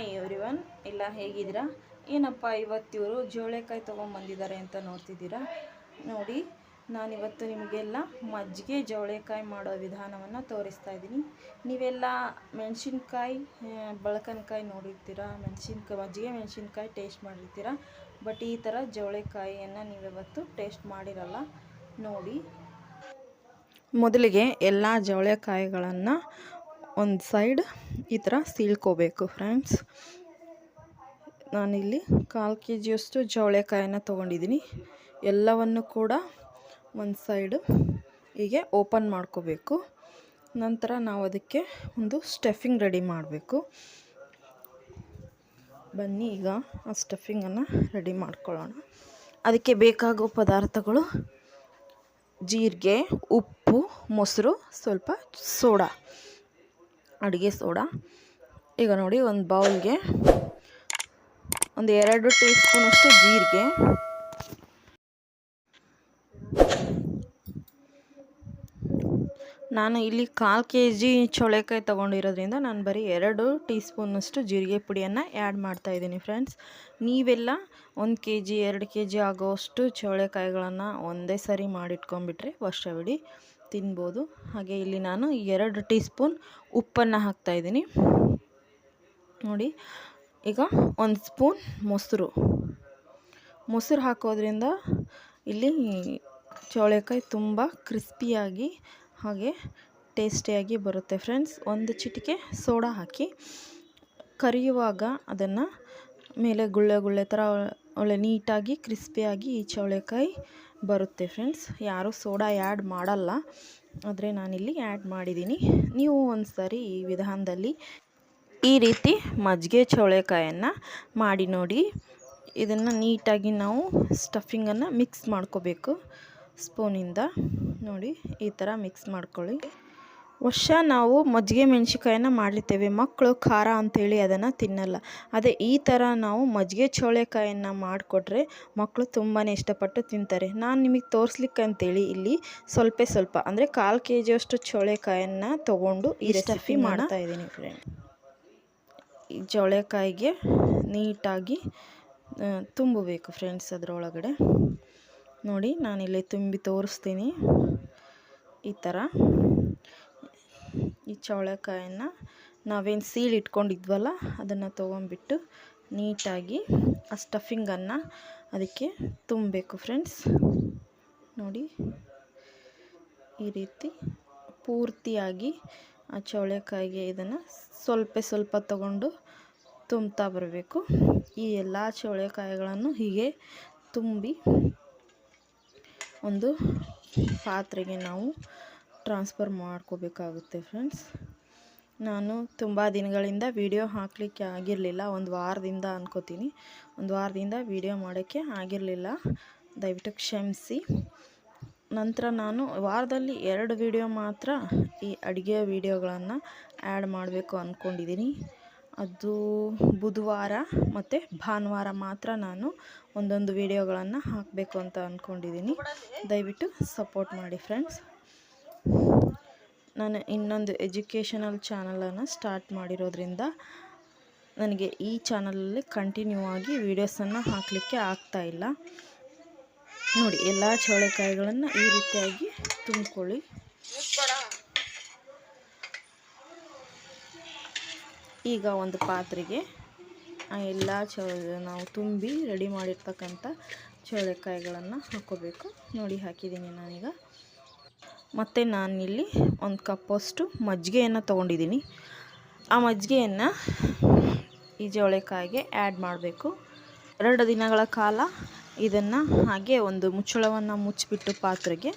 Hi everyone ಎಲ್ಲ ಹೇಗಿದ್ದೀರಾ? ಏನಪ್ಪ ಇವತ್ತು ಇವರು ಜೋಳೆಕಾಯಿ ತೊಗೊಂಬಂದಿದ್ದಾರೆ ಅಂತ ನೋಡ್ತಿದ್ದೀರಾ? ನೋಡಿ, ನಾನಿವತ್ತು ನಿಮಗೆಲ್ಲ ಮಜ್ಜಿಗೆ ಜೋಳೆಕಾಯಿ ಮಾಡೋ ವಿಧಾನವನ್ನು ತೋರಿಸ್ತಾ ಇದ್ದೀನಿ. ನೀವೆಲ್ಲ ಮೆಣಸಿನ್ಕಾಯಿ ಬಳಕನಕಾಯಿ ನೋಡಿರ್ತೀರ? ಮೆಣಸಿನ್ಕಾಯಿ ಮಜ್ಜಿಗೆ ಮೆಣಸಿನ್ಕಾಯಿ ಟೇಸ್ಟ್ ಮಾಡಿರ್ತೀರ? ಬಟ್ ಈ ಥರ ಜವಳೆಕಾಯಿಯನ್ನು ನೀವಿವತ್ತು ಟೇಸ್ಟ್ ಮಾಡಿರಲ್ಲ. ನೋಡಿ. ಮೊದಲಿಗೆ ಎಲ್ಲ ಜವಳೆಕಾಯಿಗಳನ್ನು ಒಂದು ಸೈಡ್ ಈ ಥರ ಸೀಳ್ಕೋಬೇಕು ಫ್ರೆಂಡ್ಸ್ ನಾನಿಲ್ಲಿ ಕಾಲು ಕೆ ಜಿಯಷ್ಟು ಜವಳೆಕಾಯನ್ನು ತೊಗೊಂಡಿದ್ದೀನಿ. ಎಲ್ಲವನ್ನು ಕೂಡ ಒಂದು ಸೈಡು ಹೀಗೆ ಓಪನ್ ಮಾಡ್ಕೋಬೇಕು. ನಂತರ ನಾವು ಅದಕ್ಕೆ ಒಂದು ಸ್ಟಫಿಂಗ್ ರೆಡಿ ಮಾಡಬೇಕು. ಬನ್ನಿ ಈಗ ಆ ಸ್ಟಫಿಂಗನ್ನು ರೆಡಿ ಮಾಡ್ಕೊಳ್ಳೋಣ. ಅದಕ್ಕೆ ಬೇಕಾಗೋ ಪದಾರ್ಥಗಳು ಜೀರಿಗೆ, ಉಪ್ಪು, ಮೊಸರು, ಸ್ವಲ್ಪ ಸೋಡಾ. ಅಡುಗೆ ಸೋಡಾ. ಈಗ ನೋಡಿ ಒಂದು ಬೌಲ್ಗೆ ಒಂದು ಎರಡು ಟೀ ಸ್ಪೂನಷ್ಟು ಜೀರಿಗೆ. ನಾನು ಇಲ್ಲಿ ಕಾಲು ಕೆ ಜಿ ಚೋಳೆಕಾಯಿ ತೊಗೊಂಡಿರೋದ್ರಿಂದ ನಾನು ಬರೀ ಎರಡು ಟೀ ಸ್ಪೂನಷ್ಟು ಜೀರಿಗೆ ಪುಡಿಯನ್ನು ಆ್ಯಡ್ ಮಾಡ್ತಾಯಿದ್ದೀನಿ ಫ್ರೆಂಡ್ಸ್. ನೀವೆಲ್ಲ ಒಂದು ಕೆ ಜಿ ಎರಡು ಕೆ ಜಿ ಆಗೋಷ್ಟು ಚೋಳೆಕಾಯಿಗಳನ್ನು ಒಂದೇ ಸರಿ ಮಾಡಿಟ್ಕೊಂಡ್ಬಿಟ್ರೆ ವರ್ಷವಿಡೀ ತಿನ್ಬೋದು. ಹಾಗೆ ಇಲ್ಲಿ ನಾನು ಎರಡು ಟೀ ಸ್ಪೂನ್ ಉಪ್ಪನ್ನು ಹಾಕ್ತಾಯಿದ್ದೀನಿ ನೋಡಿ, ಈಗ ಒಂದು ಸ್ಪೂನ್ ಮೊಸರು. ಮೊಸರು ಹಾಕೋದ್ರಿಂದ ಇಲ್ಲಿ ಚೋಳೆಕಾಯಿ ತುಂಬ ಕ್ರಿಸ್ಪಿಯಾಗಿ ಹಾಗೆ ಟೇಸ್ಟಿಯಾಗಿ ಬರುತ್ತೆ ಫ್ರೆಂಡ್ಸ್. ಒಂದು ಚಿಟಿಕೆ ಸೋಡಾ ಹಾಕಿ. ಕರಿಯುವಾಗ ಅದನ್ನು ಮೇಲೆ ಗುಳ್ಳೆ ಗುಳ್ಳೆ ಥರ ಒಳ್ಳೆ ನೀಟಾಗಿ, ಕ್ರಿಸ್ಪಿಯಾಗಿ ಈ ಚೌಳೆಕಾಯಿ ಬರುತ್ತೆ ಫ್ರೆಂಡ್ಸ್. ಯಾರೂ ಸೋಡಾ ಆ್ಯಡ್ ಮಾಡಲ್ಲ, ಆದರೆ ನಾನಿಲ್ಲಿ ಆ್ಯಡ್ ಮಾಡಿದ್ದೀನಿ. ನೀವು ಒಂದು ಸಾರಿ ಈ ವಿಧಾನದಲ್ಲಿ ಈ ರೀತಿ ಮಜ್ಜಿಗೆ ಚೌಳೆಕಾಯನ್ನು ಮಾಡಿ ನೋಡಿ. ಇದನ್ನು ನೀಟಾಗಿ ನಾವು ಸ್ಟಫಿಂಗನ್ನು ಮಿಕ್ಸ್ ಮಾಡ್ಕೋಬೇಕು. ಸ್ಪೂನಿಂದ ನೋಡಿ ಈ ಥರ ಮಿಕ್ಸ್ ಮಾಡ್ಕೊಳ್ಳಿ. ವರ್ಷ ನಾವು ಮಜ್ಜಿಗೆ ಮೆಣಸಿಕಾಯನ್ನು ಮಾಡಿರ್ತೇವೆ ಮಕ್ಕಳು ಖಾರ ಅಂಥೇಳಿ ಅದನ್ನು ತಿನ್ನಲ್ಲ. ಅದೇ ಈ ಥರ ನಾವು ಮಜ್ಜಿಗೆ ಚೋಳೆಕಾಯನ್ನು ಮಾಡಿಕೊಟ್ರೆ ಮಕ್ಕಳು ತುಂಬಾ ಇಷ್ಟಪಟ್ಟು ತಿಂತಾರೆ. ನಾನು ನಿಮಗೆ ತೋರಿಸ್ಲಿಕ್ಕೆ ಅಂತೇಳಿ ಇಲ್ಲಿ ಸ್ವಲ್ಪ ಸ್ವಲ್ಪ ಅಂದರೆ ಕಾಲು ಕೆ ಜಿಯಷ್ಟು ಚೋಳೆಕಾಯನ್ನು ತೊಗೊಂಡು ಈ ರೆಸಿಪಿ ಮಾಡ್ತಾ ಇದ್ದೀನಿ ಫ್ರೆಂಡ್ ಈ ಚೋಳೆಕಾಯಿಗೆ ನೀಟಾಗಿ ತುಂಬಬೇಕು ಫ್ರೆಂಡ್ಸ್ ಅದರೊಳಗಡೆ. ನೋಡಿ ನಾನಿಲ್ಲಿ ತುಂಬಿ ತೋರಿಸ್ತೀನಿ. ಈ ಥರ ಈ ಚೌಳೆಕಾಯನ್ನು ನಾವೇನು ಸೀಲ್ ಇಟ್ಕೊಂಡಿದ್ವಲ್ಲ ಅದನ್ನು ತೊಗೊಂಬಿಟ್ಟು ನೀಟಾಗಿ ಆ ಸ್ಟಫಿಂಗನ್ನು ಅದಕ್ಕೆ ತುಂಬಬೇಕು ಫ್ರೆಂಡ್ಸ್. ನೋಡಿ, ಈ ರೀತಿ ಪೂರ್ತಿಯಾಗಿ ಆ ಚೌಳೆಕಾಯಿಗೆ ಇದನ್ನು ಸ್ವಲ್ಪ ಸ್ವಲ್ಪ ತಗೊಂಡು ತುಂಬ್ತಾ ಬರಬೇಕು. ಈ ಎಲ್ಲ ಚೌಳೆಕಾಯಿಗಳನ್ನು ಹೀಗೆ ತುಂಬಿ ಒಂದು ಪಾತ್ರೆಗೆ ನಾವು ಟ್ರಾನ್ಸ್ಫರ್ ಮಾಡ್ಕೋಬೇಕಾಗುತ್ತೆ ಫ್ರೆಂಡ್ಸ್ ನಾನು ತುಂಬ ದಿನಗಳಿಂದ ವಿಡಿಯೋ ಹಾಕಲಿಕ್ಕೆ ಆಗಿರಲಿಲ್ಲ. ಒಂದು ವಾರದಿಂದ ಅಂದ್ಕೋತೀನಿ ಒಂದು ವಾರದಿಂದ ವಿಡಿಯೋ ಮಾಡೋಕ್ಕೆ ಆಗಿರಲಿಲ್ಲ. ದಯವಿಟ್ಟು ಕ್ಷಮಿಸಿ. ನಂತರ ನಾನು ವಾರದಲ್ಲಿ ಎರಡು ವಿಡಿಯೋ ಮಾತ್ರ ಈ ಅಡುಗೆ ವಿಡಿಯೋಗಳನ್ನು ಆ್ಯಡ್ ಮಾಡಬೇಕು ಅಂದ್ಕೊಂಡಿದ್ದೀನಿ ಅದು ಬುಧವಾರ ಮತ್ತು ಭಾನುವಾರ ಮಾತ್ರ ನಾನು ಒಂದೊಂದು ವಿಡಿಯೋಗಳನ್ನು ಹಾಕಬೇಕು ಅಂತ ಅಂದ್ಕೊಂಡಿದ್ದೀನಿ ದಯವಿಟ್ಟು ಸಪೋರ್ಟ್ ಮಾಡಿ ಫ್ರೆಂಡ್ಸ್ ನಾನು ಇನ್ನೊಂದು ಎಜುಕೇಷನಲ್ ಚಾನಲನ್ನು ಸ್ಟಾರ್ಟ್ ಮಾಡಿರೋದ್ರಿಂದ ನನಗೆ ಈ ಚಾನಲಲ್ಲಿ ಕಂಟಿನ್ಯೂ ಆಗಿ ವೀಡಿಯೋಸನ್ನು ಹಾಕಲಿಕ್ಕೆ ಆಗ್ತಾಯಿಲ್ಲ ನೋಡಿ, ಎಲ್ಲ ಚೌಳೆಕಾಯಿಗಳನ್ನು ಈ ರೀತಿಯಾಗಿ ತುಂಬಿಕೊಳ್ಳಿ. ಈಗ ಒಂದು ಪಾತ್ರೆಗೆ ಎಲ್ಲ ಚೌ ನಾವು ತುಂಬಿ ರೆಡಿ ಮಾಡಿರ್ತಕ್ಕಂಥ ಚೌಳೆಕಾಯಿಗಳನ್ನು ಹಾಕ್ಕೋಬೇಕು. ನೋಡಿ, ಹಾಕಿದ್ದೀನಿ ನಾನೀಗ. ಮತ್ತು ನಾನಿಲ್ಲಿ ಒಂದು ಕಪ್ಪಷ್ಟು ಮಜ್ಜಿಗೆಯನ್ನು ತೊಗೊಂಡಿದ್ದೀನಿ. ಆ ಮಜ್ಜಿಗೆಯನ್ನು ಈ ಜವಳೆಕಾಯಿಗೆ ಆ್ಯಡ್ ಮಾಡಬೇಕು. ಎರಡು ದಿನಗಳ ಕಾಲ ಇದನ್ನು ಹಾಗೆ ಒಂದು ಮುಚ್ಚಳವನ್ನು ಮುಚ್ಚಿಬಿಟ್ಟು ಪಾತ್ರೆಗೆ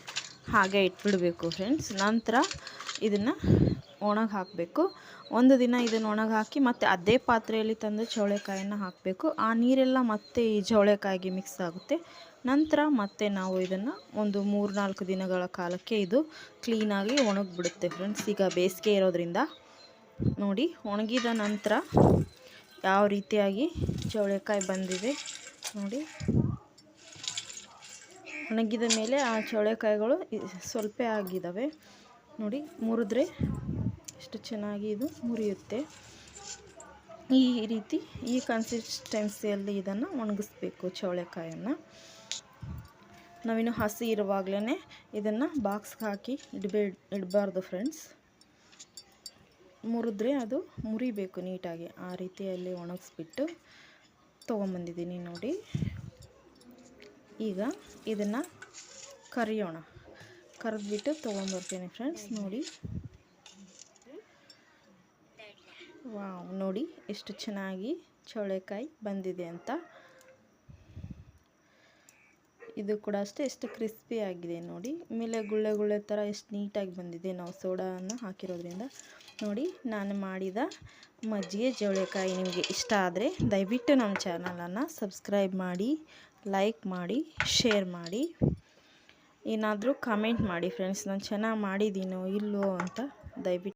ಹಾಗೆ ಇಟ್ಬಿಡಬೇಕು ಫ್ರೆಂಡ್ಸ್ ನಂತರ ಇದನ್ನು ಒಣಗಿ ಹಾಕಬೇಕು. ಒಂದು ದಿನ ಇದನ್ನು ಒಣಗಿ ಹಾಕಿ ಮತ್ತು ಅದೇ ಪಾತ್ರೆಯಲ್ಲಿ ತಂದು ಚೌಳೆಕಾಯನ್ನು ಹಾಕಬೇಕು. ಆ ನೀರೆಲ್ಲ ಮತ್ತೆ ಈ ಚೌಳೆಕಾಯಿಗೆ ಮಿಕ್ಸ್ ಆಗುತ್ತೆ. ನಂತರ ಮತ್ತೆ ನಾವು ಇದನ್ನು ಒಂದು ಮೂರು ನಾಲ್ಕು ದಿನಗಳ ಕಾಲಕ್ಕೆ ಇದು ಕ್ಲೀನಾಗಿ ಒಣಗಿಬಿಡುತ್ತೆ ಫ್ರೆಂಡ್ಸ್ ಈಗ ಬೇಸಿಗೆ ಇರೋದ್ರಿಂದ ನೋಡಿ, ಒಣಗಿದ ನಂತರ ಯಾವ ರೀತಿಯಾಗಿ ಚೌಳೆಕಾಯಿ ಬಂದಿದೆ ನೋಡಿ. ಒಣಗಿದ ಮೇಲೆ ಆ ಚೌಳೆಕಾಯಿಗಳು ಸ್ವಲ್ಪ ಆಗಿದ್ದಾವೆ ನೋಡಿ, ಮುರಿದ್ರೆ ಎಷ್ಟು ಚೆನ್ನಾಗಿ ಇದು ಮುರಿಯುತ್ತೆ. ಈ ರೀತಿ ಈ ಕನ್ಸಿಸ್ಟೆನ್ಸಿಯಲ್ಲಿ ಇದನ್ನು ಒಣಗಿಸ್ಬೇಕು ಚೌಳೆಕಾಯನ್ನು. ನಾವಿನ್ನು ಹಸಿ ಇರುವಾಗಲೇ ಇದನ್ನು ಬಾಕ್ಸ್ಗೆ ಹಾಕಿ ಇಡಬೇ, ಇಡಬಾರ್ದು ಫ್ರೆಂಡ್ಸ್ ಮುರಿದ್ರೆ ಅದು ಮುರಿಬೇಕು ನೀಟಾಗಿ. ಆ ರೀತಿಯಲ್ಲಿ ಒಣಗಿಸ್ಬಿಟ್ಟು ತೊಗೊಂಬಂದಿದ್ದೀನಿ ನೋಡಿ. ಈಗ ಇದನ್ನು ಕರಿಯೋಣ. ಕರೆದ್ಬಿಟ್ಟು ತೊಗೊಂಬರ್ತೀನಿ ಫ್ರೆಂಡ್ಸ್ ನೋಡಿ. ವಾವ್, ನೋಡಿ ಎಷ್ಟು ಚೆನ್ನಾಗಿ ಚೌಳೆಕಾಯಿ ಬಂದಿದೆ ಅಂತ. ಇದು ಕೂಡ ಅಷ್ಟೇ, ಎಷ್ಟು ಕ್ರಿಸ್ಪಿ ಆಗಿದೆ ನೋಡಿ. ಮೇಲೆ ಗುಳ್ಳೆ ಗುಳ್ಳೆ ಥರ ಎಷ್ಟು ನೀಟಾಗಿ ಬಂದಿದೆ ನಾವು ಸೋಡಾನ ಹಾಕಿರೋದ್ರಿಂದ. ನೋಡಿ, ನಾನು ಮಾಡಿದ ಮಜ್ಜಿಗೆ ಜವಳೆಕಾಯಿ ನಿಮಗೆ ಇಷ್ಟ ಆದರೆ ದಯವಿಟ್ಟು ನಮ್ಮ ಚಾನಲನ್ನು ಸಬ್ಸ್ಕ್ರೈಬ್ ಮಾಡಿ ಲೈಕ್ ಮಾಡಿ ಶೇರ್ ಮಾಡಿ. ಏನಾದರೂ ಕಮೆಂಟ್ ಮಾಡಿ ಫ್ರೆಂಡ್ಸ್ ನಾನು ಚೆನ್ನಾಗಿ ಮಾಡಿದ್ದೀನೋ ಇಲ್ಲವೋ ಅಂತ ದಯವಿಟ್ಟು